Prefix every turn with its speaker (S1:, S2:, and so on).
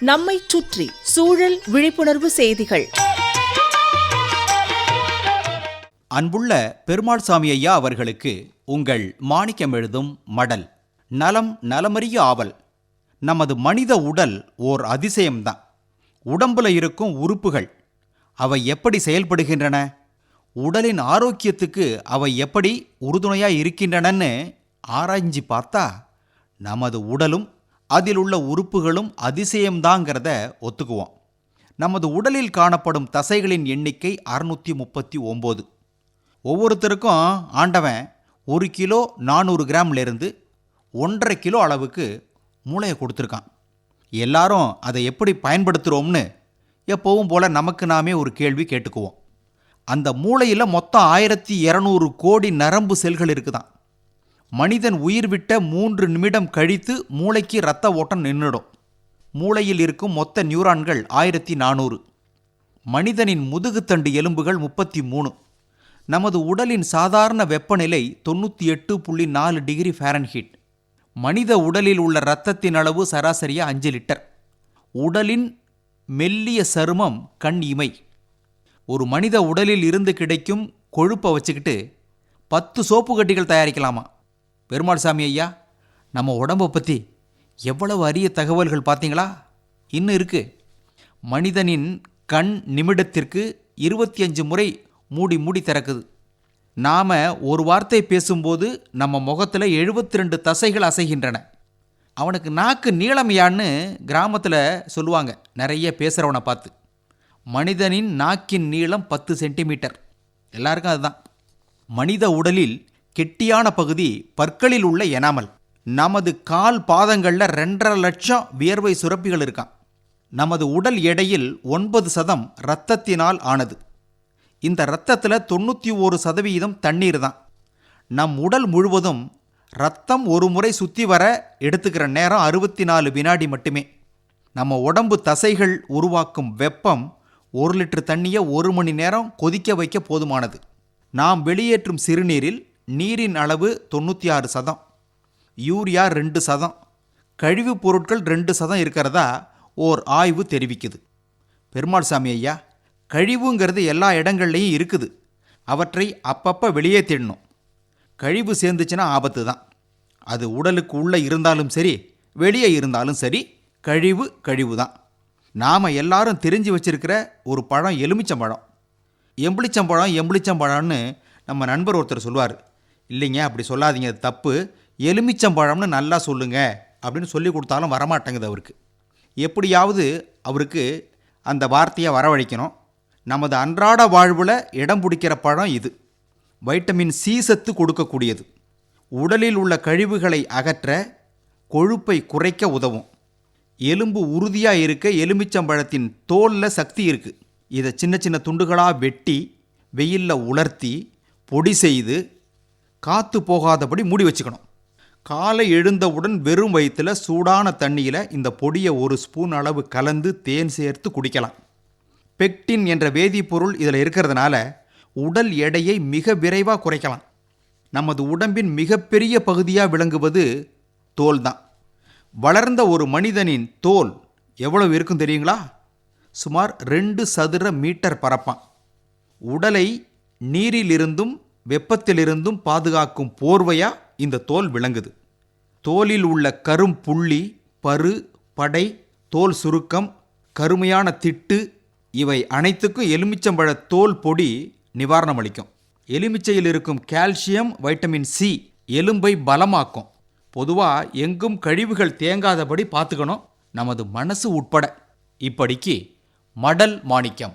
S1: நம்மைச் சுற்றி சூழல் விழிப்புணர்வு செய்திகள்.
S2: அன்புள்ள பெருமாள் சாமி ஐயா அவர்களுக்கு உங்கள் மாணிக்கம் எழுதும் மடல். நலம் நலமறிய ஆவல். நமது மனித உடல் ஓர் அதிசயம்தான். உடம்புல இருக்கும் உறுப்புகள் அவை எப்படி செயல்படுகின்றன? உடலின் ஆரோக்கியத்துக்கு அவை எப்படி உறுதுணையாக இருக்கின்றனன்னு ஆராய்ஞ்சி பார்த்தா நமது உடலும் அதில் உள்ள உறுப்புகளும் அதிசயம்தாங்கிறத ஒத்துக்குவோம். நமது உடலில் காணப்படும் தசைகளின் எண்ணிக்கை அறுநூற்றி முப்பத்தி ஒம்பது ஒவ்வொருத்தருக்கும் ஆண்டவன் ஒரு கிலோ நானூறு கிராம்லேருந்து ஒன்றரை கிலோ அளவுக்கு மூளையை கொடுத்துருக்கான். எல்லாரும் அதை எப்படி பயன்படுத்துகிறோம்னு எப்போவும் போல் நமக்கு நாமே ஒரு கேள்வி கேட்டுக்குவோம். அந்த மூளையில் மொத்தம் ஆயிரத்தி இரநூறு கோடி நரம்பு செல்கள் இருக்குதான். மனிதன் உயிர் விட்ட மூன்று நிமிடம் கழித்து மூளைக்கு இரத்த ஓட்டம் நின்றுடும். மூளையில் இருக்கும் மொத்த நியூரான்கள் ஆயிரத்தி நானூறு. மனிதனின் முதுகுத்தண்டு எலும்புகள் முப்பத்தி மூணு. நமது உடலின் சாதாரண வெப்பநிலை தொண்ணூற்றி எட்டு புள்ளி நாலு டிகிரி ஃபாரன்ஹீட். மனித உடலில் உள்ள இரத்தத்தின் அளவு சராசரியாக அஞ்சு லிட்டர். உடலின் மெல்லிய சருமம் கண் இமை. ஒரு மனித உடலில் இருந்து கிடைக்கும் கொழுப்பை வச்சுக்கிட்டு பத்து சோப்பு கட்டிகள் தயாரிக்கலாமா? பெருமாள் சாமி ஐயா நம்ம உடம்பை பற்றி எவ்வளவு அரிய தகவல்கள் பார்த்தீங்களா? இன்னும் இருக்கு. மனிதனின் கண் நிமிடத்திற்கு இருபத்தி அஞ்சு முறை மூடி மூடி திறக்குது. நாம் ஒரு வார்த்தை பேசும்போது நம்ம முகத்தில் எழுபத்தி ரெண்டு தசைகள் அசைகின்றன. அவனுக்கு நாக்கு நீளமையான்னு கிராமத்தில் சொல்லுவாங்க. நிறைய பேசுகிறவனை பார்த்து. மனிதனின் நாக்கின் நீளம் பத்து சென்டிமீட்டர். எல்லாருக்கும் அதுதான். மனித உடலில் கெட்டியான பகுதி பற்களில் உள்ள எனாமல். நமது கால் பாதங்களில் ரெண்டரை லட்சம் வியர்வை சுரப்பிகள் இருக்கான் நமது உடல் எடையில் ஒன்பது சதம் இரத்தத்தினால் ஆனது. இந்த இரத்தத்தில் தொண்ணூற்றி ஒரு சதவிகிதம் தண்ணீர் தான். நம் உடல் முழுவதும் ரத்தம் ஒரு முறை சுற்றி வர எடுத்துக்கிற நேரம் அறுபத்தி நாலு வினாடி மட்டுமே. நம்ம உடம்பு தசைகள் உருவாக்கும் வெப்பம் ஒரு லிட்டர் தண்ணியை ஒரு மணி நேரம் கொதிக்க வைக்க போதுமானது. நாம் வெளியேற்றும் சிறுநீரில் நீரின் அளவு தொண்ணூற்றி ஆறு சதம். யூரியா ரெண்டு சதம். கழிவுப் பொருட்கள் ரெண்டு சதம் இருக்கிறதா ஓர் ஆய்வு தெரிவிக்குது. பெருமாள் சாமி ஐயா கழிவுங்கிறது எல்லா இடங்கள்லையும் இருக்குது. அவற்றை அப்பப்போ வெளியே திடணும் கழிவு சேர்ந்துச்சுன்னா ஆபத்து தான். அது உடலுக்கு உள்ளே இருந்தாலும் சரி வெளியே இருந்தாலும் சரி கழிவு கழிவு தான். நாம் எல்லாரும் தெரிஞ்சு வச்சிருக்கிற ஒரு பழம் எலுமிச்சம்பழம். எம்புளிச்சம்பழம் எம்புளிச்சம்பழம்னு நம்ம நண்பர் ஒருத்தர் சொல்லுவார். இல்லைங்க அப்படி சொல்லாதீங்க அது தப்பு. எலுமிச்சம்பழம்னு நல்லா சொல்லுங்க அப்படின்னு சொல்லி கொடுத்தாலும் வரமாட்டேங்குது அவருக்கு. எப்படியாவது அவருக்கு அந்த வார்த்தையை வரவழைக்கணும். நமது அன்றாட வாழ்வில் இடம் பிடிக்கிற பழம் இது. வைட்டமின் சி சத்து கொடுக்கக்கூடியது. உடலில் உள்ள கழிவுகளை அகற்ற கொழுப்பை குறைக்க உதவும். எலும்பு உறுதியாக இருக்க எலுமிச்சம்பழத்தின் தோலில் சக்தி இருக்குது இதை சின்ன சின்ன துண்டுகளாக வெட்டி வெயிலில் உலர்த்தி பொடி செய்து காற்று போகாதபடி மூடி வச்சுக்கணும். காலை எழுந்தவுடன் வெறும் வயிற்றில் சூடான தண்ணியில் இந்த பொடியை ஒரு ஸ்பூன் அளவு கலந்து தேன் சேர்த்து குடிக்கலாம். பெக்டின் என்ற வேதிப்பொருள் இதில் இருக்கிறதுனால உடல் எடையை மிக விரைவாக குறைக்கலாம். நமது உடம்பின் மிகப்பெரிய பகுதியாக விளங்குவது தோல் தான் வளர்ந்த ஒரு மனிதனின் தோல் எவ்வளவு இருக்கும் தெரியுங்களா? சுமார் ரெண்டு சதுர மீட்டர் பரப்பான். உடலை நீரிலிருந்தும் வெப்பத்திலிருந்தும் பாதுகாக்கும் போர்வையா இந்த தோல் விளங்குது. தோலில் உள்ள கரும் புள்ளி பரு படை தோல் சுருக்கம் கருமையான திட்டு இவை அனைத்துக்கும் எலுமிச்சம்பழ தோல் பொடி நிவாரணம் அளிக்கும் எலுமிச்சையில் இருக்கும் கால்சியம் வைட்டமின் சி எலும்பை பலமாக்கும். பொதுவாக எங்கும் கழிவுகள் தேங்காதபடி பார்த்துக்கணும். நமது மனசு உட்பட. இப்படிக்கு மடல் மாணிக்கம்.